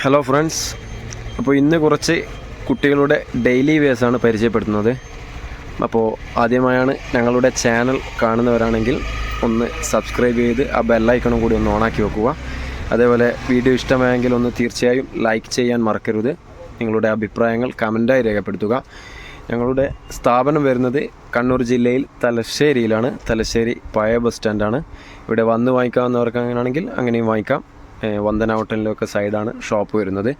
Hello friends അപ്പോൾ ഇന്ന് കുറച്ച് കുട്ടികളുടെ ഡെയിലി വേസാണ് പരിചയപ്പെടുത്തുന്നത്. അപ്പോൾ ആദ്യമായാണ് ഞങ്ങളുടെ ചാനൽ കാണുന്നവരാണെങ്കിൽ ഒന്ന് സബ്സ്ക്രൈബ് ചെയ്ത് ആ ബെല്ലൈക്കണും കൂടി ഒന്ന് ഓണാക്കി വെക്കുക. അതേപോലെ വീഡിയോ ഇഷ്ടമായെങ്കിൽ ഒന്ന് തീർച്ചയായും ലൈക്ക് ചെയ്യാൻ മറക്കരുത്. നിങ്ങളുടെ അഭിപ്രായങ്ങൾ കമന്റായി രേഖപ്പെടുത്തുക. ഞങ്ങളുടെ സ്ഥാപനം വരുന്നത് കണ്ണൂർ ജില്ലയിൽ തലശ്ശേരിയിലാണ്. തലശ്ശേരി പഴയ ബസ് സ്റ്റാൻഡാണ് ഇവിടെ വന്ന് വാങ്ങിക്കാവുന്നവർക്ക് അങ്ങനെയാണെങ്കിൽ അങ്ങനെയും വാങ്ങിക്കാം. വന്ദന ഹോട്ടലിലൊക്കെ സൈഡാണ് ഷോപ്പ് വരുന്നത്.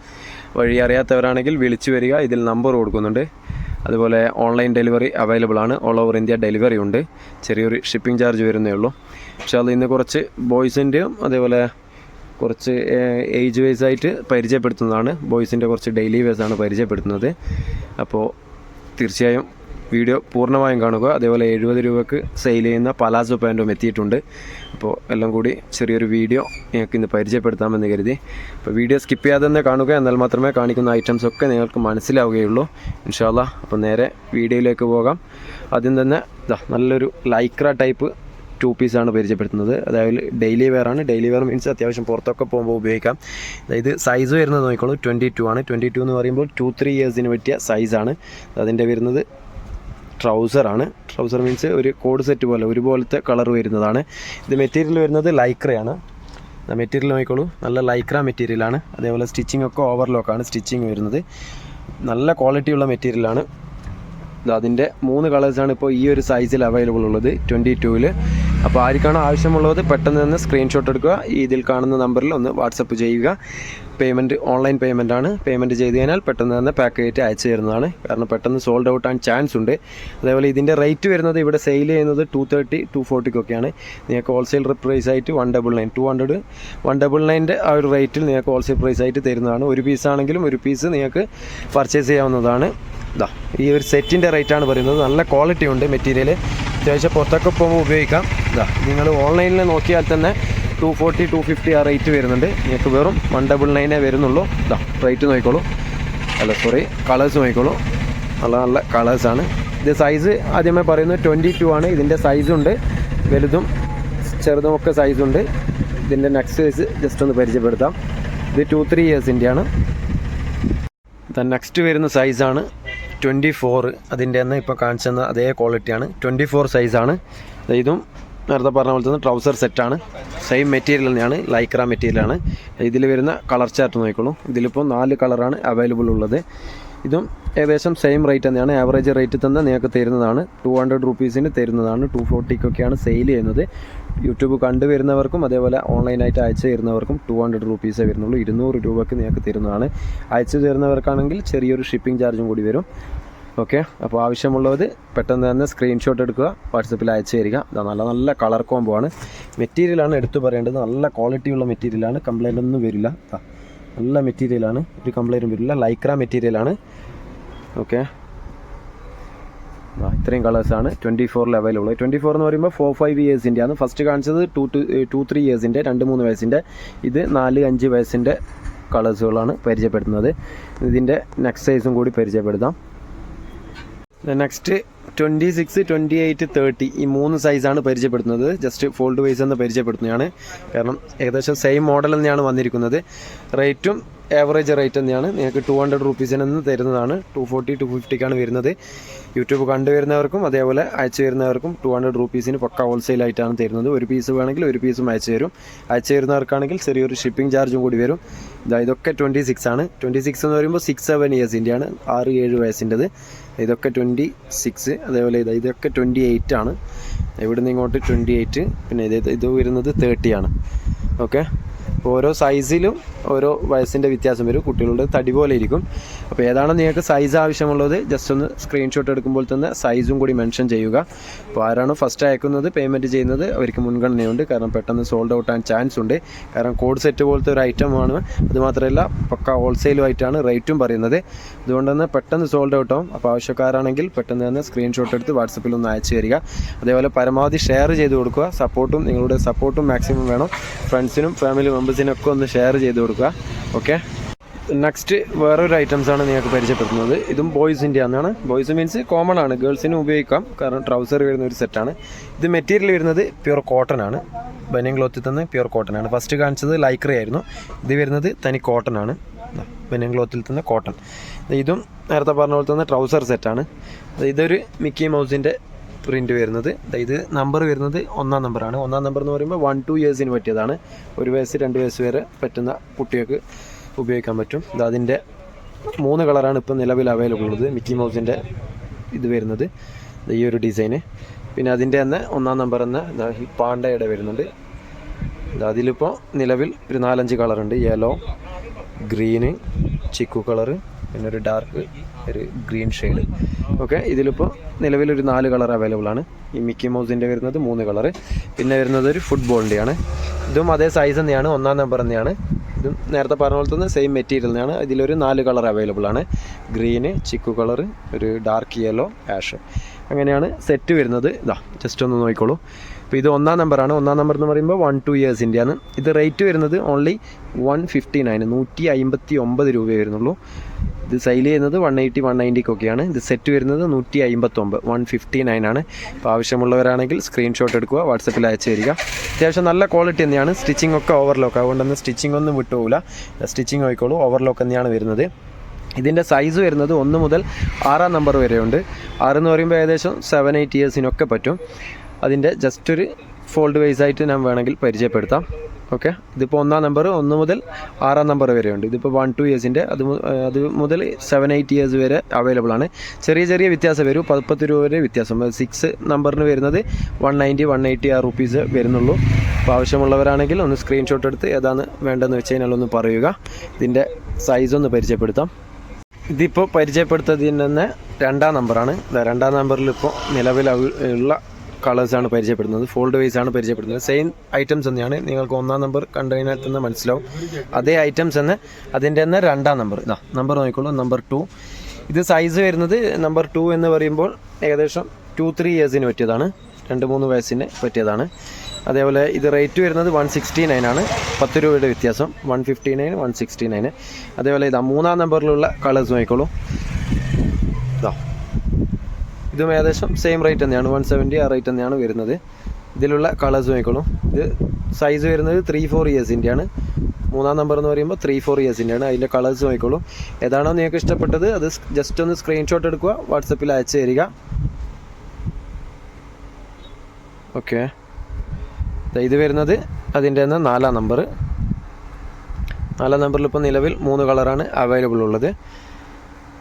വഴി അറിയാത്തവരാണെങ്കിൽ വിളിച്ചു വരിക. ഇതിൽ നമ്പർ കൊടുക്കുന്നുണ്ട്. അതുപോലെ ഓൺലൈൻ ഡെലിവറി അവൈലബിൾ ആണ്. ഓൾ ഓവർ ഇന്ത്യ ഡെലിവറി ഉണ്ട്. ചെറിയൊരു ഷിപ്പിംഗ് ചാർജ് വരുന്നേ ഉള്ളൂ. പക്ഷേ അത് ഇന്ന് കുറച്ച് ബോയ്സിന്റെയും അതേപോലെ കുറച്ച് ഏജ് വൈസ് ആയിട്ട് പരിചയപ്പെടുത്തുന്നതാണ്. ബോയ്സിന്റെ കുറച്ച് ഡെയിലി വേസ് ആണ് പരിചയപ്പെടുത്തുന്നത്. അപ്പോൾ തീർച്ചയായും വീഡിയോ പൂർണമായും കാണുക. അതേപോലെ എഴുപത് രൂപക്ക് സെയിൽ ചെയ്യുന്ന പലാസോ പാന്റും എത്തിയിട്ടുണ്ട്. അപ്പോൾ എല്ലാം കൂടി ചെറിയൊരു വീഡിയോ നിങ്ങൾക്ക് ഇന്ന് പരിചയപ്പെടുത്താമെന്ന് കരുതി. അപ്പോൾ വീഡിയോ സ്കിപ്പ് ചെയ്യാതെ തന്നെ കാണുക. എന്നാൽ മാത്രമേ കാണിക്കുന്ന ഐറ്റംസ് ഒക്കെ നിങ്ങൾക്ക് മനസ്സിലാവുകയുള്ളൂ. ഇൻഷാല്ല അപ്പോൾ നേരെ വീഡിയോയിലേക്ക് പോകാം. ആദ്യം തന്നെ നല്ലൊരു ലൈക്ര ടൈപ്പ് ടു പീസാണ് പരിചയപ്പെടുത്തുന്നത്. അതായത് ഡെയിലി വെയർ ആണ്. ഡെയിലി വെയർ മീൻസ് അത്യാവശ്യം പുറത്തൊക്കെ പോകുമ്പോൾ ഉപയോഗിക്കാം. അതായത് സൈസ് വരുന്നത് നോക്കിക്കോളൂ. ട്വന്റി ടു ആണ്. ട്വന്റി ടു എന്ന് പറയുമ്പോൾ ടു ത്രീ ഇയേഴ്സിന് പറ്റിയ സൈസാണ് അതിന്റെ വരുന്നത് ട്രൗസറാണ്. ട്രൗസർ മീൻസ് ഒരു കോഡ് സെറ്റ് പോലെ ഒരുപോലത്തെ കളർ വരുന്നതാണ്. ഇത് മെറ്റീരിയൽ വരുന്നത് ലൈക്രയാണ് മെറ്റീരിയൽ നോക്കിക്കോളൂ. നല്ല ലൈക്ര മെറ്റീരിയലാണ് അതേപോലെ സ്റ്റിച്ചിങ് ഒക്കെ ഓവർലോക്കാണ് സ്റ്റിച്ചിങ് വരുന്നത്. നല്ല ക്വാളിറ്റിയുള്ള മെറ്റീരിയലാണ് അതിന്റെ മൂന്ന് കളേഴ്സാണ് ഇപ്പോൾ ഈ ഒരു സൈസിൽ അവൈലബിൾ ഉള്ളത്. ട്വന്റി ടൂവിൽ അപ്പോൾ ആർക്കാണോ ആവശ്യമുള്ളത് പെട്ടെന്ന് തന്നെ സ്ക്രീൻഷോട്ട് എടുക്കുക. ഇതിൽ കാണുന്ന നമ്പറിൽ ഒന്ന് വാട്സപ്പ് ചെയ്യുക. പേയ്മെന്റ് ഓൺലൈൻ പേയ്മെന്റ് ആണ്. പേയ്മെന്റ് ചെയ്ത് കഴിഞ്ഞാൽ പെട്ടെന്ന് തന്നെ പാക്ക് ആയിട്ട് അയച്ചു തരുന്നതാണ്. കാരണം പെട്ടെന്ന് സോൾഡ് ഔട്ട് ആൻ ചാൻസ് ഉണ്ട്. അതേപോലെ ഇതിന്റെ റേറ്റ് വരുന്നത് ഇവിടെ സെയിൽ ചെയ്യുന്നത് ടു തേർട്ടി ടു ഫോർട്ടിക്കൊക്കെയാണ് നിങ്ങൾക്ക് ഹോൾസെയിൽ പ്രൈസ് ആയിട്ട് one double nine two hundred one double നയന്റെ ആ ഒരു റേറ്റിൽ നിങ്ങൾക്ക് ഹോൾസെയിൽ പ്രൈസ് ആയിട്ട് തരുന്നതാണ്. ഒരു പീസ് ആണെങ്കിലും ഒരു പീസ് നിങ്ങൾക്ക് പർച്ചേസ് ചെയ്യാവുന്നതാണ്. ഇതാ ഈ ഒരു സെറ്റിന്റെ റേറ്റാണ് പറയുന്നത്. നല്ല ക്വാളിറ്റി ഉണ്ട് മെറ്റീരിയൽ അത്യാവശ്യം പുറത്തൊക്കെ പോകുമ്പോൾ ഉപയോഗിക്കാം. ഇതാ നിങ്ങൾ ഓൺലൈനിൽ നോക്കിയാൽ തന്നെ ടു ഫോർട്ടി ടു ഫിഫ്റ്റി ആ റേറ്റ് വരുന്നുണ്ട്. നിങ്ങൾക്ക് വെറും വൺ ഡബിൾ നയനേ വരുന്നുള്ളൂ. ഇതാ റേറ്റ് നോക്കിക്കോളൂ. അല്ല സോറി കളേഴ്സ് നോക്കിക്കോളൂ. നല്ല നല്ല കളേഴ്സാണ് ഇത് സൈസ് ആദ്യമേ പറയുന്നത് ട്വന്റി ടു ആണ്. ഇതിന്റെ സൈസുണ്ട് വലുതും ചെറുതും ഒക്കെ സൈസുണ്ട് ഇതിന്റെ നെക്സ്റ്റ് സൈസ് ജസ്റ്റ് ഒന്ന് പരിചയപ്പെടുത്താം. ഇത് ടു ത്രീ ഇയേഴ്സിന്റെയാണ് നെക്സ്റ്റ് വരുന്ന സൈസാണ് ട്വന്റി ഫോർ അതിന്റെ തന്നെ ഇപ്പോൾ കാണിച്ചു തന്ന അതേ ക്വാളിറ്റിയാണ് ട്വന്റി ഫോർ സൈസാണ് ഇതും നേരത്തെ പറഞ്ഞ പോലെ തന്നെ ട്രൗസർ സെറ്റാണ് സെയിം മെറ്റീരിയൽ തന്നെയാണ്. ലൈക്ര മെറ്റീരിയലാണ് ഇതിൽ വരുന്ന കളർ ചാർട്ട് നോക്കിക്കോളൂ. ഇതിലിപ്പോൾ നാല് കളറാണ് അവൈലബിൾ ഉള്ളത്. ഇതും ഏകദേശം സെയിം റേറ്റ് തന്നെയാണ്. ആവറേജ് റേറ്റ് തന്നെ നിങ്ങൾക്ക് തരുന്നതാണ്. ടു ഹൺഡ്രഡ് റുപ്പീസിന് തരുന്നതാണ്. ടു ഫോർട്ടിക്കൊക്കെയാണ് സെയിൽ ചെയ്യുന്നത്. യൂട്യൂബ് കണ്ടുവരുന്നവർക്കും അതേപോലെ ഓൺലൈനായിട്ട് അയച്ചു തരുന്നവർക്കും ടു ഹൺഡ്രഡ് റുപ്പീസേ വരുന്നുള്ളൂ. ഇരുന്നൂറ് രൂപയ്ക്ക് നിങ്ങൾക്ക് തരുന്നതാണ്. അയച്ചു തരുന്നവർക്കാണെങ്കിൽ ചെറിയൊരു ഷിപ്പിംഗ് ചാർജും കൂടി വരും. ഓക്കെ അപ്പോൾ ആവശ്യമുള്ളത് പെട്ടെന്ന് തന്നെ സ്ക്രീൻഷോട്ട് എടുക്കുക വാട്സപ്പിൽ അയച്ചു തരിക. നല്ല നല്ല കളർ കോംബോ ആണ്. മെറ്റീരിയലാണ് എടുത്തു പറയേണ്ടത്. നല്ല ക്വാളിറ്റിയുള്ള മെറ്റീരിയലാണ് കംപ്ലൈന്റ് ഒന്നും വരില്ല. നല്ല മെറ്റീരിയലാണ് ഒരു കംപ്ലൈന്റും വരില്ല. ലൈക്ര മെറ്റീരിയലാണ് ഓക്കെ ഇത്രയും കളേഴ്സാണ് ട്വന്റി ഫോറിൽ അവൈലബിൾ ട്വന്റി ഫോർ എന്ന് പറയുമ്പോൾ ഫോർ ഫൈവ് ഇയേഴ്സിന്റെ ആണ്. ഫസ്റ്റ് കാണിച്ചത് ടു ടു ടു ത്രീ ഇയേഴ്സിന്റെ രണ്ട് മൂന്ന് വയസ്സിന്റെ ഇത് നാല് അഞ്ച് വയസ്സിന്റെ കളേഴ്സുകളാണ് പരിചയപ്പെടുത്തുന്നത്. ഇതിന്റെ നെക്സ്റ്റ് സൈസും കൂടി പരിചയപ്പെടുത്താം. Next twenty six twenty eight thirty ഈ മൂന്ന് സൈസാണ് പരിചയപ്പെടുത്തുന്നത്. ജസ്റ്റ് ഫോൾഡ് വൈസ് എന്ന് പരിചയപ്പെടുത്തുന്നതാണ്. കാരണം ഏകദേശം സെയിം മോഡൽ തന്നെയാണ് വന്നിരിക്കുന്നത്. റേറ്റും ആവറേജ് റേറ്റ് തന്നെയാണ്. നിങ്ങൾക്ക് ടു ഹൺഡ്രഡ് റുപ്പീസിനെന്ന് തരുന്നതാണ്. ടു ഫോർട്ടി ടു ഫിഫ്റ്റിക്കാണ് വരുന്നത്. യൂട്യൂബ് കണ്ടുവരുന്നവർക്കും അതേപോലെ അയച്ചു വരുന്നവർക്കും ടു ഹൺഡ്രഡ് റുപ്പീസിന് പക്ക ഹോൾസെയിൽ ആയിട്ടാണ് തരുന്നത്. ഒരു പീസ് വേണമെങ്കിൽ ഒരു പീസും അയച്ചു തരും. അയച്ചു തരുന്നവർക്കാണെങ്കിൽ ചെറിയൊരു ഷിപ്പിംഗ് ചാർജും കൂടി വരും. ഇതാ ഇതൊക്കെ ട്വന്റി സിക്സ് ആണ്. ട്വന്റി സിക്സ് എന്ന് പറയുമ്പോൾ സിക്സ് സെവൻ ഇയേഴ്സിന്റെയാണ് ആറ് ഏഴ് വയസ്സിന്റെത് ഇതൊക്കെ ട്വന്റി സിക്സ് അതേപോലെ ഇതാ ഇതൊക്കെ ട്വന്റി എയ്റ്റ് ആണ്. ഇവിടുന്ന് ഇങ്ങോട്ട് ട്വന്റി എയ്റ്റ് പിന്നെ ഇത് ഇത് വരുന്നത് തേർട്ടി ആണ്. ഓക്കെ ഓരോ സൈസിലും ഓരോ വയസ്സിന്റെ വ്യത്യാസം വരും. കുട്ടികളുടെ തടി പോലെ ഇരിക്കും. അപ്പോൾ ഏതാണ് നിങ്ങൾക്ക് സൈസ് ആവശ്യമുള്ളത് ജസ്റ്റ് ഒന്ന് സ്ക്രീൻഷോട്ട് എടുക്കുമ്പോൾ തന്നെ സൈസും കൂടി മെൻഷൻ ചെയ്യുക. അപ്പോൾ ആരാണ് ഫസ്റ്റ് അയക്കുന്നത് പേയ്മെന്റ് ചെയ്യുന്നത് അവർക്ക് മുൻഗണനയുണ്ട്. കാരണം പെട്ടെന്ന് സോൾഡ് ഔട്ട് ആൻഡ് ചാൻസ് ഉണ്ട്. കാരണം കോഡ് സെറ്റ് പോലത്തെ ഒരു ഐറ്റം ആണ്. അതുമാത്രമല്ല പക്ക ഹോൾസെയിലുമായിട്ടാണ് റേറ്റും പറയുന്നത്. അതുകൊണ്ട് തന്നെ പെട്ടെന്ന് സോൾഡ് ഔട്ട് ആവും. അപ്പോൾ ആവശ്യക്കാരാണെങ്കിൽ പെട്ടെന്ന് തന്നെ സ്ക്രീൻഷോട്ട് എടുത്ത് വാട്സപ്പിൽ ഒന്ന് അയച്ചു തരിക. അതേപോലെ പരമാവധി ഷെയർ ചെയ്ത് കൊടുക്കുക. സപ്പോർട്ടും നിങ്ങളുടെ സപ്പോർട്ടും മാക്സിമം വേണം. ഫ്രണ്ട്സിനും ഫാമിലി മെമ്പേഴ്സിനും ഒക്കെ ഒന്ന് ഷെയർ ചെയ്ത് കൊടുക്കുക. ഓക്കെ നെക്സ്റ്റ് വേറൊരു ഐറ്റംസ് ആണ് നിങ്ങൾക്ക് പരിചയപ്പെടുത്തുന്നത്. ഇതും ബോയ്സിന്റെ ആണ് ബോയ്സ് മീൻസ് കോമൺ ആണ്. ഗേൾസിനും ഉപയോഗിക്കാം. കാരണം ട്രൗസർ വരുന്ന ഒരു സെറ്റാണ് ഇത് മെറ്റീരിയൽ വരുന്നത് പ്യുർ കോട്ടൺ ആണ്. ബനിയൻ ക്ലോത്തിൽ തന്നെ പ്യുർ കോട്ടൺ ആണ്. ഫസ്റ്റ് കാണിച്ചത് ലൈക്രി ആയിരുന്നു. ഇത് വരുന്നത് തനി കോട്ടൺ ആണ്. ബനിയൻ ക്ലോത്തിൽ തന്നെ കോട്ടൺ ഇതും നേരത്തെ പറഞ്ഞ പോലെ തന്നെ ട്രൗസർ സെറ്റാണ് ഇതൊരു മിക്കി മൗസിന്റെ പ്രിന്റ് വരുന്നത്. ഇത് നമ്പർ വരുന്നത് ഒന്നാം നമ്പറാണ് ഒന്നാം നമ്പർ എന്ന് പറയുമ്പോൾ വൺ ടു ഇയേഴ്സിന് പറ്റിയതാണ്. ഒരു വയസ്സ് രണ്ട് വയസ്സ് വരെ പറ്റുന്ന കുട്ടികൾക്ക് ഉപയോഗിക്കാൻ പറ്റും. ഇത് അതിന്റെ മൂന്ന് കളറാണ് ഇപ്പം നിലവിൽ അവൈലബിൾ ഉള്ളത്. മിക്കി മൗസിന്റെ ഇത് വരുന്നത്. ഈ ഒരു ഡിസൈന് പിന്നെ അതിന്റെ തന്നെ ഒന്നാം നമ്പർ എന്ന ദാ ഈ പാണ്ടയുടെ വരുന്നുണ്ട്. അതിലിപ്പോൾ നിലവിൽ ഒരു നാലഞ്ച് കളറുണ്ട്. യെല്ലോ ഗ്രീന് ചിക്കു കളറ് പിന്നെ ഒരു ഡാർക്ക് ഒരു ഗ്രീൻ ഷെയ്ഡ് ഓക്കെ ഇതിലിപ്പോൾ നിലവിലൊരു നാല് കളർ അവൈലബിൾ ആണ്. ഈ മിക്കി മൗസിന്റെ വരുന്നത് മൂന്ന് കളറ്. പിന്നെ വരുന്നത് ഒരു ഫുട്ബോളിന്റെയാണ് ഇതും അതേ സൈസ് തന്നെയാണ്. ഒന്നാം നമ്പർ തന്നെയാണ്. ഇതും നേരത്തെ പറഞ്ഞ പോലെ തന്നെ സെയിം മെറ്റീരിയൽ തന്നെയാണ് ഇതിലൊരു നാല് കളർ അവൈലബിൾ ആണ്. ഗ്രീന് ചിക്കു കളർ ഒരു ഡാർക്ക് യെല്ലോ ആഷ് അങ്ങനെയാണ് സെറ്റ് വരുന്നത്. ഇതാ ജസ്റ്റ് ഒന്ന് നോക്കിക്കോളൂ. അപ്പോൾ ഇത് ഒന്നാം നമ്പറാണ് ഒന്നാം നമ്പർ എന്ന് പറയുമ്പോൾ വൺ ടു ഇയേഴ്സിന്റെ ആണ് ഇത് റേറ്റ് വരുന്നത് ഓൺലി വൺ ഫിഫ്റ്റി നയൻ നൂറ്റി അമ്പത്തി ഒമ്പത് രൂപയേ വരുന്നുള്ളൂ. ഇത് സെയിൽ ചെയ്യുന്നത് വൺ എയ്റ്റി വൺ നയന്റിക്കൊക്കെയാണ് ഇത് സെറ്റ് വരുന്നത് നൂറ്റി അമ്പത്തൊമ്പത് വൺ ഫിഫ്റ്റി നയൻ ആണ്. അപ്പോൾ ആവശ്യമുള്ളവരാണെങ്കിൽ സ്ക്രീൻഷോട്ട് എടുക്കുക വാട്സപ്പിൽ അയച്ചു തരിക. അത്യാവശ്യം നല്ല ക്വാളിറ്റി തന്നെയാണ്. സ്റ്റിച്ചിങ് ഒക്കെ ഓവർലോക്ക് അതുകൊണ്ട് സ്റ്റിച്ചിങ് ഒന്നും വിട്ടുപോകില്ല സ്റ്റിച്ചിങ് നോക്കിക്കോളൂ. ഓവർലോക്ക് തന്നെയാണ് വരുന്നത്. ഇതിന്റെ സൈസ് വരുന്നത് ഒന്ന് മുതൽ ആറാം നമ്പർ വരെയുണ്ട്. ആറെന്ന് പറയുമ്പോൾ ഏകദേശം സെവൻ എയ്റ്റ് ഇയേഴ്സിനൊക്കെ പറ്റും. അതിന്റെ ജസ്റ്റ് ഒരു ഫോൾഡ് വൈസ് ആയിട്ട് ഞാൻ വേണമെങ്കിൽ പരിചയപ്പെടുത്താം. ഓക്കെ ഇതിപ്പോൾ ഒന്നാം നമ്പർ ഒന്ന് മുതൽ ആറാം നമ്പർ വരെയുണ്ട്. ഇതിപ്പോൾ വൺ ടു ഇയേഴ്സിന്റെ അത് അത് മുതൽ സെവൻ എയ്റ്റ് ഇയേഴ്സ് വരെ അവൈലബിൾ ആണ്. ചെറിയ ചെറിയ വ്യത്യാസം വരും. പത്ത് രൂപ വരെ വ്യത്യാസം. സിക്സ് നമ്പറിന് വരുന്നത് വൺ നയന്റി വൺ എയ്റ്റി ആ റുപ്പീസ് വരുന്നുള്ളൂ. അപ്പോൾ ആവശ്യമുള്ളവരാണെങ്കിൽ ഒന്ന് സ്ക്രീൻഷോട്ട് എടുത്ത് ഏതാണ് വേണ്ടതെന്ന് വെച്ച് കഴിഞ്ഞാൽ ഒന്ന് പറയുക. ഇതിന്റെ സൈസ് ഒന്ന് പരിചയപ്പെടുത്താം. ഇതിപ്പോൾ പരിചയപ്പെടുത്തതിന് രണ്ടാം നമ്പറാണ്. രണ്ടാം നമ്പറിൽ ഇപ്പോൾ നിലവിൽ ഉള്ള കളേഴ്സാണ് പരിചയപ്പെടുന്നത്. ഫോൾഡ് വൈസ് ആണ് പരിചയപ്പെടുന്നത്. സെയിം ഐറ്റംസ് തന്നെയാണ്. നിങ്ങൾക്ക് ഒന്നാം നമ്പർ കണ്ടു കഴിഞ്ഞാൽ തന്നെ മനസ്സിലാവും. അതേ ഐറ്റംസ് തന്നെ അതിന്റെ തന്നെ രണ്ടാം നമ്പർ. ഇതാ നമ്പർ നോക്കിക്കോളൂ. നമ്പർ ടു ഇത് സൈസ് വരുന്നത് നമ്പർ ടു എന്ന് പറയുമ്പോൾ ഏകദേശം ടു ത്രീ ഇയേഴ്സിന് പറ്റിയതാണ്. രണ്ട് മൂന്ന് വയസ്സിന് പറ്റിയതാണ്. അതേപോലെ ഇത് റേറ്റ് വരുന്നത് വൺ സിക്സ്റ്റി നയൻ ആണ്. പത്ത് രൂപയുടെ വ്യത്യാസം. One fifty nine one sixty nine അതേപോലെ ഇതാ മൂന്നാം നമ്പറിലുള്ള കളേഴ്സ് നോക്കിക്കോളൂ. ഇതാ. ഇതും ഏകദേശം സെയിം റേറ്റ് തന്നെയാണ്. വൺ സെവന്റി ആ റേറ്റ് തന്നെയാണ് വരുന്നത്. ഇതിലുള്ള കളേഴ്സ് നോക്കിക്കോളൂ. ഇത് സൈസ് വരുന്നത് ത്രീ ഫോർ ഇയേഴ്സിന്റെ ആണ്. മൂന്നാം നമ്പർ എന്ന് പറയുമ്പോൾ ത്രീ ഫോർ ഇയേഴ്സിന്റെ ആണ്. അതിന്റെ കളേഴ്സ് നോക്കിക്കോളൂ. ഏതാണോ നിങ്ങൾക്ക് ഇഷ്ടപ്പെട്ടത് അത് ജസ്റ്റ് ഒന്ന് സ്ക്രീൻഷോട്ട് എടുക്കുക വാട്സപ്പിൽ അയച്ചു തരിക. ഓക്കെ ഇത് വരുന്നത് അതിന്റെ തന്നെ നാലാം നമ്പർ. നാലാം നമ്പറിൽ ഇപ്പോൾ നിലവിൽ മൂന്ന് കളറാണ് അവൈലബിൾ ഉള്ളത്.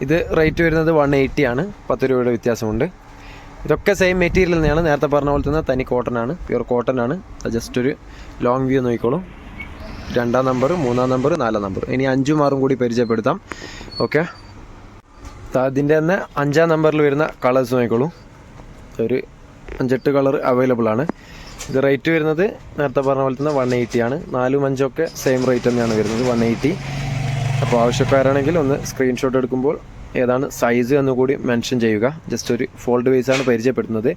ഇത് റേറ്റ് വരുന്നത് വൺ എയ്റ്റി ആണ്. പത്ത് രൂപയുടെ വ്യത്യാസമുണ്ട്. ഇതൊക്കെ സെയിം മെറ്റീരിയൽ തന്നെയാണ്. നേരത്തെ പറഞ്ഞ പോലെ തന്നെ തനി കോട്ടൺ ആണ്. പ്യുർ കോട്ടൺ ആണ്. ജസ്റ്റ് ഒരു ലോങ് വ്യൂ നോക്കിക്കോളും. രണ്ടാം നമ്പർ മൂന്നാം നമ്പർ നാലാം നമ്പർ. ഇനി അഞ്ചും ആറും കൂടി പരിചയപ്പെടുത്താം. ഓക്കെ അതിന്റെ തന്നെ അഞ്ചാം നമ്പറിൽ വരുന്ന കളേഴ്സ് നോക്കിക്കോളൂ. ഒരു അഞ്ചെട്ട് കളർ അവൈലബിൾ ആണ്. ഇത് റേറ്റ് വരുന്നത് നേരത്തെ പറഞ്ഞ പോലെ തന്നെ വൺ എയ്റ്റി ആണ്. നാലും അഞ്ചും ഒക്കെ സെയിം റേറ്റ് തന്നെയാണ് വരുന്നത് വൺ എയ്റ്റി അപ്പോൾ ആവശ്യക്കാരാണെങ്കിൽ ഒന്ന് സ്ക്രീൻഷോട്ട് എടുക്കുമ്പോൾ ഏതാണ് സൈസ് എന്ന് കൂടി മെൻഷൻ ചെയ്യുക. ജസ്റ്റ് ഒരു ഫോൾഡ് വൈസ് ആണ് പരിചയപ്പെടുന്നത്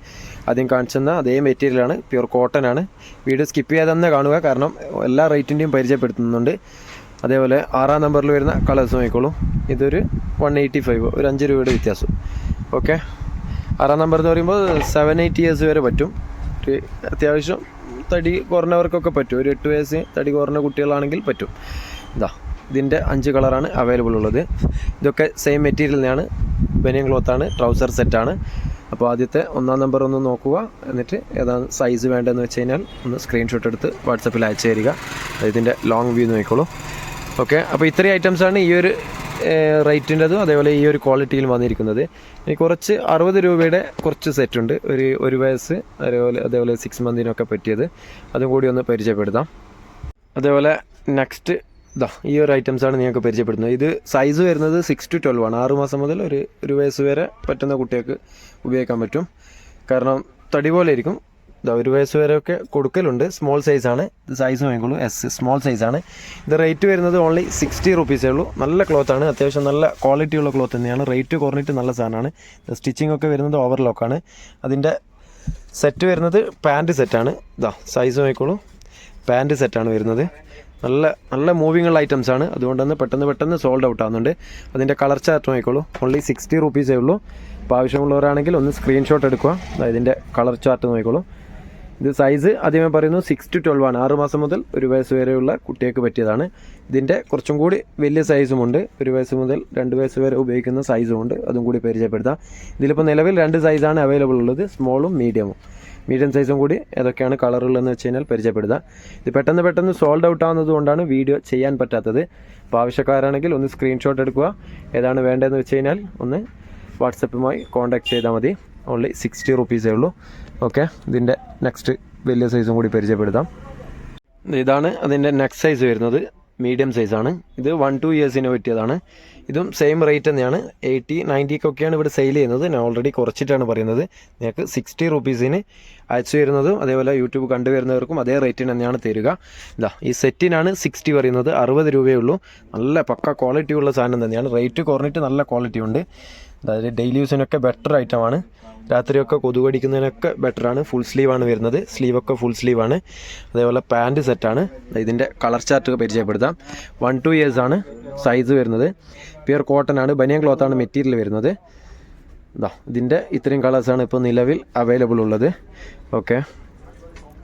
ആദ്യം കാണിച്ചെന്ന അതേ മെറ്റീരിയലാണ് പ്യുർ കോട്ടൺ ആണ്. വീഡിയോ സ്കിപ്പ് ചെയ്യാതെ തന്നെ കാണുക കാരണം എല്ലാ റേറ്റിന്റെയും പരിചയപ്പെടുത്തുന്നുണ്ട്. അതേപോലെ ആറാം നമ്പറിൽ വരുന്ന കളേഴ്സ് നോക്കിക്കോളൂ. ഇതൊരു വൺ എയ്റ്റി ഫൈവ് ഒരു അഞ്ച് രൂപയുടെ വ്യത്യാസം. ഓക്കെ ആറാം നമ്പർ എന്ന് പറയുമ്പോൾ സെവൻ എയ്റ്റ് ഇയേഴ്സ് വരെ പറ്റും. ഒരു അത്യാവശ്യം തടി കുറഞ്ഞവർക്കൊക്കെ പറ്റും. ഒരു എട്ട് വയസ്സ് തടി കുറഞ്ഞ കുട്ടികളാണെങ്കിൽ പറ്റും. ഇതാ ഇതിന്റെ അഞ്ച് കളറാണ് അവൈലബിൾ ഉള്ളത്. ഇതൊക്കെ സെയിം മെറ്റീരിയൽ തന്നെയാണ് ബനിയൻ ക്ലോത്താണ് ട്രൗസർ സെറ്റാണ് അപ്പോൾ ആദ്യത്തെ ഒന്നാം നമ്പർ ഒന്ന് നോക്കുക. എന്നിട്ട് ഏതാണ് സൈസ് വേണ്ടതെന്ന് വെച്ച് കഴിഞ്ഞാൽ ഒന്ന് സ്ക്രീൻഷോട്ട് എടുത്ത് വാട്സപ്പിൽ അയച്ചു തരിക. ഇതിന്റെ ലോങ് വ്യൂ നോക്കിക്കോളൂ. ഓക്കെ അപ്പോൾ ഇത്രയും ഐറ്റംസാണ് ഈ ഒരു റേറ്റിന്റെതും അതേപോലെ ഈ ഒരു ക്വാളിറ്റിയിലും വന്നിരിക്കുന്നത്. ഇനി കുറച്ച് അറുപത് രൂപയുടെ കുറച്ച് സെറ്റ് ഉണ്ട് ഒരു ഒരു വയസ്സ് അതേപോലെ അതേപോലെ സിക്സ് മന്തിനൊക്കെ പറ്റിയത്. അതും കൂടി ഒന്ന് പരിചയപ്പെടുത്താം. അതേപോലെ നെക്സ്റ്റ് ഇതാ ഈ ഒരു ഐറ്റംസ് ആണ് നിങ്ങൾക്ക് പരിചയപ്പെടുന്നത് ഇത് സൈസ് വരുന്നത് സിക്സ് ടു ട്വൽവ് ആണ്. ആറ് മാസം മുതൽ ഒരു ഒരു വയസ്സ് വരെ പറ്റുന്ന കുട്ടികൾക്ക് ഉപയോഗിക്കാൻ പറ്റും. കാരണം തടി പോലെ ഇരിക്കും. ഒരു വയസ്സ് വരെയൊക്കെ കൊടുക്കലുണ്ട്. സ്മോൾ സൈസാണ് ഇത് സൈസ് വാങ്ങിക്കോളൂ എസ് സ്മോൾ സൈസാണ് ഇത് റേറ്റ് വരുന്നത് ഓൺലി സിക്സ്റ്റി റുപ്പീസേ ഉള്ളൂ. നല്ല ക്ലോത്ത് ആണ്. അത്യാവശ്യം നല്ല ക്വാളിറ്റി ഉള്ള ക്ലോത്ത് തന്നെയാണ്. റേറ്റ് കുറഞ്ഞിട്ട് നല്ല സാധനമാണ്. സ്റ്റിച്ചിങ് ഒക്കെ വരുന്നത് ഓവർലോക്കാണ് അതിന്റെ സെറ്റ് വരുന്നത് പാന്റ് സെറ്റാണ് ഇതാ സൈസ് നോക്കിക്കോളൂ പാന്റ് സെറ്റാണ് വരുന്നത്. നല്ല നല്ല മൂവിങ് ഉള്ള ഐറ്റംസ് ആണ്. അതുകൊണ്ട് തന്നെ പെട്ടെന്ന് പെട്ടെന്ന് സോൾഡ് ഔട്ട് ആവുന്നുണ്ട്. അതിന്റെ കളർ ചാർട്ട് നോക്കിക്കോളൂ ഓൺലി സിക്സ്റ്റി റുപ്പീസേ ഉള്ളൂ. അപ്പോൾ ആവശ്യമുള്ളവരാണെങ്കിൽ ഒന്ന് സ്ക്രീൻഷോട്ട് എടുക്കുക. ഇതിന്റെ കളർ ചാർട്ട് നോക്കിക്കോളൂ ഇത് സൈസ് ആദ്യമേ പറയുന്നു സിക്സ് ടു ട്വൽവ് ആണ്. ആറ് മാസം മുതൽ ഒരു വയസ്സ് വരെയുള്ള കുട്ടികൾക്ക് പറ്റിയതാണ്. ഇതിന്റെ കുറച്ചും കൂടി വലിയ സൈസുമുണ്ട് ഒരു വയസ്സ് മുതൽ രണ്ട് വയസ്സ് വരെ ഉപയോഗിക്കുന്ന സൈസുമുണ്ട് അതും കൂടി പരിചയപ്പെടുത്താം. ഇതിലിപ്പോൾ നിലവിൽ രണ്ട് സൈസാണ് അവൈലബിൾ ഉള്ളത്. സ്മോളും മീഡിയമും മീഡിയം സൈസും കൂടി ഏതൊക്കെയാണ് കളറുള്ളതെന്ന് വെച്ച് കഴിഞ്ഞാൽ പരിചയപ്പെടുത്താം. ഇത് പെട്ടെന്ന് പെട്ടെന്ന് സോൾഡ് ഔട്ട് ആവുന്നത് കൊണ്ടാണ് വീഡിയോ ചെയ്യാൻ പറ്റാത്തത്. അപ്പോൾ ആവശ്യക്കാരാണെങ്കിൽ ഒന്ന് സ്ക്രീൻഷോട്ട് എടുക്കുക. ഏതാണ് വേണ്ടതെന്ന് വെച്ച് കഴിഞ്ഞാൽ ഒന്ന് വാട്സപ്പുമായി കോൺടാക്ട് ചെയ്താൽ മതി. ഓൺലി സിക്സ്റ്റി റുപ്പീസേ ഉള്ളൂ. ഓക്കെ ഇതിന്റെ നെക്സ്റ്റ് വലിയ സൈസും കൂടി പരിചയപ്പെടുത്താം. ഇതാണ് അതിന്റെ നെക്സ്റ്റ് സൈസ് വരുന്നത് മീഡിയം സൈസാണ്. ഇത് വൺ ടു ഇയേഴ്സിന് പറ്റിയതാണ്. ഇതും സെയിം റേറ്റ് തന്നെയാണ്. എയ്റ്റി നയന്റിക്കൊക്കെയാണ് ഇവിടെ സെയിൽ ചെയ്യുന്നത്. ഞാൻ ഓൾറെഡി കുറച്ചിട്ടാണ് പറയുന്നത്. നിങ്ങൾക്ക് സിക്സ്റ്റി റുപ്പീസിന് അയച്ചു വരുന്നതും അതേപോലെ യൂട്യൂബ് കണ്ടുവരുന്നവർക്കും അതേ റേറ്റിന് തന്നെയാണ് തരിക. ഇതാ ഈ സെറ്റിനാണ് സിക്സ്റ്റി പറയുന്നത്. അറുപത് രൂപയേ ഉള്ളൂ. നല്ല പക്ക ക്വാളിറ്റി ഉള്ള സാധനം തന്നെയാണ്. റേറ്റ് കുറഞ്ഞിട്ട് നല്ല ക്വാളിറ്റി ഉണ്ട്. അതായത് ഡെയിലി യൂസിനൊക്കെ ബെറ്റർ ഐറ്റമാണ് രാത്രിയൊക്കെ കൊതുകടിക്കുന്നതിനൊക്കെ ബെറ്ററാണ് ഫുൾ സ്ലീവാണ് വരുന്നത്. സ്ലീവൊക്കെ ഫുൾ സ്ലീവാണ് അതേപോലെ പാന്റ് സെറ്റാണ് ഇതിന്റെ കളർ ചാർട്ട് പരിചയപ്പെടുത്താം. വൺ ടു ഇയേഴ്സ് ആണ് സൈസ് വരുന്നത്. പ്യുർ കോട്ടൺ ആണ്. ബനിയൻ ക്ലോത്ത് ആണ് മെറ്റീരിയൽ വരുന്നത്. ഇതാ ഇതിന്റെ ഇത്രയും കളേഴ്സാണ് ഇപ്പോൾ നിലവിൽ അവൈലബിൾ ഉള്ളത്. ഓക്കെ.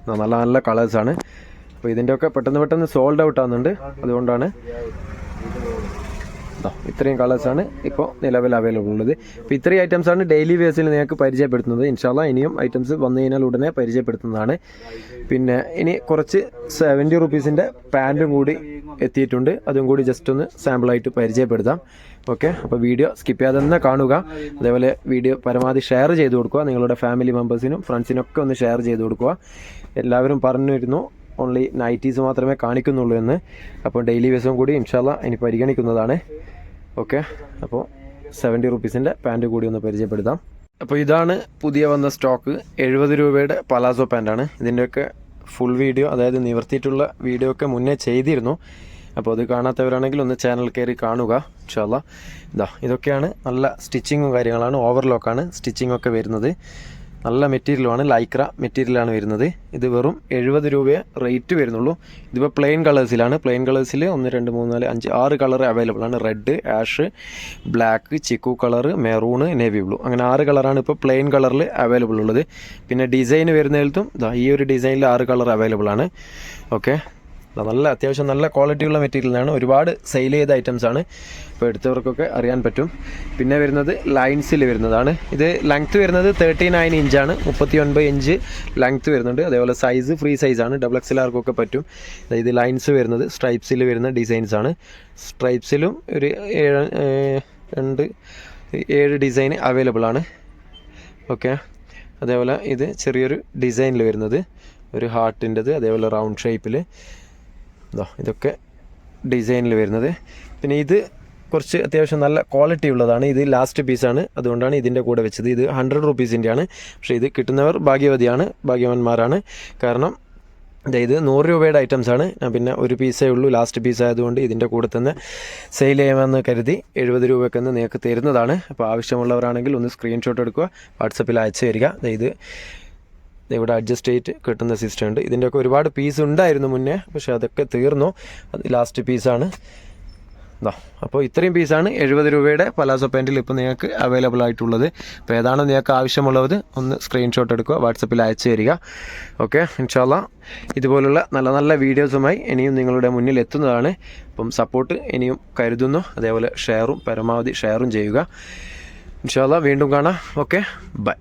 നല്ല നല്ല കളേഴ്സാണ് അപ്പോൾ ഇതിന്റെയൊക്കെ പെട്ടെന്ന് പെട്ടെന്ന് സോൾഡ് ഔട്ട് ആവുന്നുണ്ട്. അതുകൊണ്ടാണ് ഇത്രയും കളേഴ്സാണ് ഇപ്പോൾ നിലവിൽ അവൈലബിൾ ഉള്ളത്. അപ്പോൾ ഇത്രയും ഐറ്റംസാണ് ഡെയിലി ബേസിൽ നിങ്ങൾക്ക് പരിചയപ്പെടുത്തുന്നത്. ഇൻഷാല്ല ഇനിയും ഐറ്റംസ് വന്നു കഴിഞ്ഞാൽ ഉടനെ പരിചയപ്പെടുത്തുന്നതാണ്. പിന്നെ ഇനി കുറച്ച് സെവന്റി റുപ്പീസിന്റെ പാന്റും കൂടി എത്തിയിട്ടുണ്ട്. അതും കൂടി ജസ്റ്റ് ഒന്ന് സാമ്പിളായിട്ട് പരിചയപ്പെടുത്താം. ഓക്കെ അപ്പോൾ വീഡിയോ സ്കിപ്പ് ചെയ്യാതെ തന്നെ കാണുക. അതേപോലെ വീഡിയോ പരമാവധി ഷെയർ ചെയ്ത് കൊടുക്കുക. നിങ്ങളുടെ ഫാമിലി മെമ്പേഴ്സിനും ഫ്രണ്ട്സിനൊക്കെ ഒന്ന് ഷെയർ ചെയ്ത് കൊടുക്കുക. എല്ലാവരും പറഞ്ഞിരുന്നു ഓൺലി നൈറ്റീസ് മാത്രമേ കാണിക്കുന്നുള്ളൂ എന്ന്. അപ്പോൾ ഡെയിലി ബേസും കൂടി ഇൻഷാല്ല ഇനി പരിഗണിക്കുന്നതാണ്. ഓക്കെ. അപ്പോൾ സെവന്റി റുപ്പീസിന്റെ പാന്റ് കൂടി ഒന്ന് പരിചയപ്പെടുത്താം. അപ്പോൾ ഇതാണ് പുതിയ വന്ന സ്റ്റോക്ക് എഴുപത് രൂപയുടെ പലാസോ പാന്റാണ് ഇതിന്റെയൊക്കെ ഫുൾ വീഡിയോ അതായത് നിവർത്തിയിട്ടുള്ള വീഡിയോ ഒക്കെ മുന്നേ ചെയ്തിരുന്നു. അപ്പോൾ അത് കാണാത്തവരാണെങ്കിൽ ഒന്ന് ചാനൽ കയറി കാണുക ഇൻഷാല്ല ഇതാ ഇതൊക്കെയാണ് നല്ല സ്റ്റിച്ചിങ്ങും കാര്യങ്ങളാണ്. ഓവർലോക്കാണ് സ്റ്റിച്ചിങ്ങൊക്കെ വരുന്നത്. നല്ല മെറ്റീരിയലുമാണ് ലൈക്ര മെറ്റീരിയലാണ് വരുന്നത്. ഇത് വെറും എഴുപത് രൂപയെ റേറ്റ് വരുന്നുള്ളൂ. ഇതിപ്പോൾ പ്ലെയിൻ കളേഴ്സിലാണ് പ്ലെയിൻ കളേഴ്സിൽ ഒന്ന് രണ്ട് മൂന്ന് നാല് അഞ്ച് ആറ് കളർ അവൈലബിൾ ആണ്. Red ash black chikoo colour maroon navy blue അങ്ങനെ ആറ് കളറാണ് ഇപ്പോൾ പ്ലെയിൻ കളറിൽ അവൈലബിൾ ഉള്ളത്. പിന്നെ ഡിസൈൻ വരുന്നതിലും ഈ ഒരു ഡിസൈനിൽ ആറ് കളർ അവൈലബിൾ ആണ്. ഓക്കെ നല്ല അത്യാവശ്യം നല്ല ക്വാളിറ്റിയുള്ള മെറ്റീരിയലാണ് ഒരുപാട് സെയിൽ ചെയ്ത ഐറ്റംസ് ആണ്. ഇപ്പോൾ എടുത്തവർക്കൊക്കെ അറിയാൻ പറ്റും. പിന്നെ വരുന്നത് ലൈൻസിൽ വരുന്നതാണ്. ഇത് ലെങ്ത്ത് വരുന്നത് തേർട്ടി നയൻ ഇഞ്ചാണ് മുപ്പത്തി ഒൻപത് ഇഞ്ച് ലെങ്ത്ത് വരുന്നുണ്ട്. അതേപോലെ സൈസ് ഫ്രീ സൈസാണ് ഡബിൾ എക്സ് ആർക്കൊക്കെ പറ്റും. ഇത് ലൈൻസ് വരുന്നത് സ്ട്രൈപ്സിൽ വരുന്ന ഡിസൈൻസ് ആണ്. സ്ട്രൈപ്സിലും ഒരു ഏഴ് രണ്ട് ഏഴ് ഡിസൈൻ അവൈലബിൾ ആണ്. ഓക്കെ അതേപോലെ ഇത് ചെറിയൊരു ഡിസൈനിൽ വരുന്നത്. ഒരു ഹാർട്ടിന്റെത് അതേപോലെ റൗണ്ട് ഷേപ്പിൽ ഇതാ ഇതൊക്കെ ഡിസൈനിൽ വരുന്നത്. പിന്നെ ഇത് കുറച്ച് അത്യാവശ്യം നല്ല ക്വാളിറ്റി ഉള്ളതാണ്. ഇത് ലാസ്റ്റ് പീസാണ് അതുകൊണ്ടാണ് ഇതിന്റെ കൂടെ വെച്ചത്. ഇത് ഹൺഡ്രഡ് റുപ്പീസിന്റെയാണ് പക്ഷേ ഇത് കിട്ടുന്നവർ ഭാഗ്യവതിയാണ് ഭാഗ്യവാന്മാരാണ്. കാരണം ഇത് നൂറ് രൂപയുടെ ഐറ്റംസ് ആണ്. ഞാൻ പിന്നെ ഒരു പീസേ ഉള്ളൂ. ലാസ്റ്റ് പീസ് ആയതുകൊണ്ട് ഇതിന്റെ കൂടെ തന്നെ സെയിൽ ചെയ്യാമെന്ന് കരുതി എഴുപത് രൂപയ്ക്ക് നിങ്ങൾക്ക് തരുന്നതാണ്. അപ്പോൾ ആവശ്യമുള്ളവരാണെങ്കിൽ ഒന്ന് സ്ക്രീൻഷോട്ട് എടുക്കുക വാട്സപ്പിൽ അയച്ചു തരിക. ഇത് ഇവിടെ അഡ്ജസ്റ്റ് ചെയ്ത് കിട്ടുന്ന സിസ്റ്റം ഉണ്ട്. ഇതിന്റെയൊക്കെ ഒരുപാട് പീസ് ഉണ്ടായിരുന്നു മുന്നേ പക്ഷെ അതൊക്കെ തീർന്നു. അത് ലാസ്റ്റ് പീസാണ് ഇതാ അപ്പോൾ ഇത്രയും പീസാണ് എഴുപത് രൂപയുടെ പലാസോ പാന്റിൽ ഇപ്പോൾ നിങ്ങൾക്ക് അവൈലബിൾ ആയിട്ടുള്ളത്. അപ്പോൾ ഏതാണോ നിങ്ങൾക്ക് ആവശ്യമുള്ളത് ഒന്ന് സ്ക്രീൻഷോട്ട് എടുക്കുക വാട്സപ്പിൽ അയച്ചു തരിക. ഓക്കെ ഇൻഷാല്ല ഇതുപോലുള്ള നല്ല നല്ല വീഡിയോസുമായി ഇനിയും നിങ്ങളുടെ മുന്നിൽ എത്തുന്നതാണ്. അപ്പം സപ്പോർട്ട് ഇനിയും കരുതുന്നു. അതേപോലെ ഷെയറും പരമാവധി ഷെയറും ചെയ്യുക. ഇൻഷാല്ല വീണ്ടും കാണാം. Okay bye